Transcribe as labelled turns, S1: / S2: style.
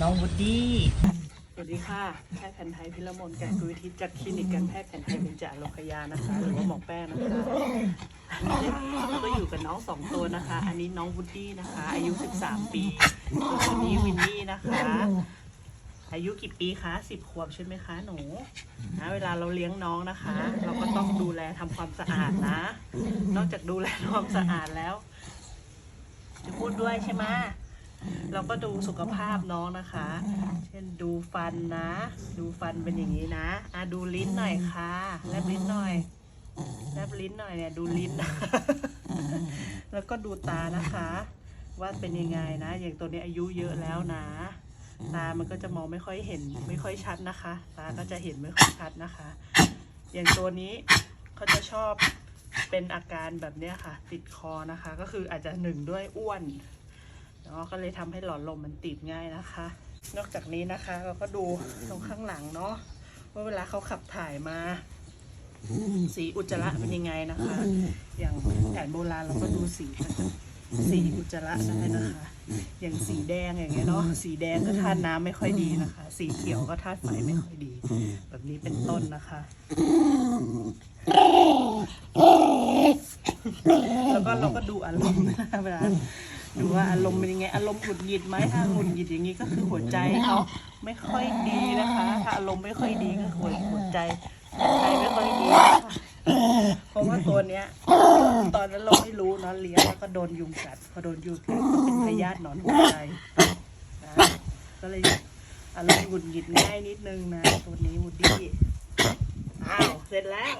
S1: น้องวูดดี้
S2: สวัสดีค่ะแพทย์แผนไทยพิรมนแก่กุยทิพย์จากคลินิกการแพทย์แผนไทยเบญจโลกยานะคะ หรือว่าหมอแป้งนะคะก็อยู่กับน้องสองตัวนะคะ อันนี้น้องวูดดี้นะคะ อายุ 13 ปีส่วนตัวนี้วินนี่นะคะ อายุกี่ปีคะสิบขวบใช่ไหมคะหนูนะเวลาเราเลี้ยงน้องนะคะ เราก็ต้องดูแลทำความสะอาดนะ นอกจากดูแลความสะอาดแล้วจะพูดด้วยใช่ไหม เราก็ดูสุขภาพน้องนะคะ เช่นดูฟันนะ ดูฟันเป็นอย่างนี้นะอะดูลิ้นหน่อยค่ะ แลบลิ้นหน่อย แลบลิ้นหน่อยเนี่ยดูลิ้น แล้วก็ดูตานะคะ ว่าเป็นยังไงนะ อย่างตัวนี้อายุเยอะแล้วนะ ตามันก็จะมองไม่ค่อยเห็น ไม่ค่อยชัดนะคะ ตาก็จะเห็นไม่ค่อยชัดนะคะ อย่างตัวนี้เขาจะชอบเป็นอาการแบบเนี้ยค่ะ ติดคอนะคะ ก็คืออาจจะหนึ่งด้วยอ้วน เนาะก็เลยทำให้หลอดลมมันติดง่ายนะคะ นอกจากนี้นะคะ เราก็ดูตรงข้างหลังเนาะว่าเวลาเขาขับถ่ายมาสีอุจจาระเป็นยังไงนะคะ อย่างแผนโบราณเราก็ดูสีสีอุจจาระได้นะคะ อย่างสีแดงอย่างเงี้ยเนาะสีแดงก็ธาตุน้ำไม่ค่อยดีนะคะ สีเขียวก็ธาตุไฟไม่ค่อยดี แบบนี้เป็นต้นนะคะแล้วก็เราก็ดูอารมณ์นะคะเวลา ดูว่าอารมณ์เป็นยังไงอารมณ์หงุดหงิดไหมถ้าหงุดหงิดอย่างนี้ก็คือหัวใจเขาไม่ค่อยดีนะคะ ถ้าอารมณ์ไม่ค่อยดีก็คือหัวใจหัวใจไม่ค่อยดีนะคะเพราะว่าตัวเนี้ย ตอนนั้นเราไม่รู้เนอะเลี้ยงแล้วก็โดนยุงกัดพอโดนยุงกัดก็เป็นพยาธิหนอนหัวใจนะก็เลยอารมณ์หงุดหงิดง่ายนิดนึงนะตัวนี้วูดดี้อ้าวเสร็จแล้ว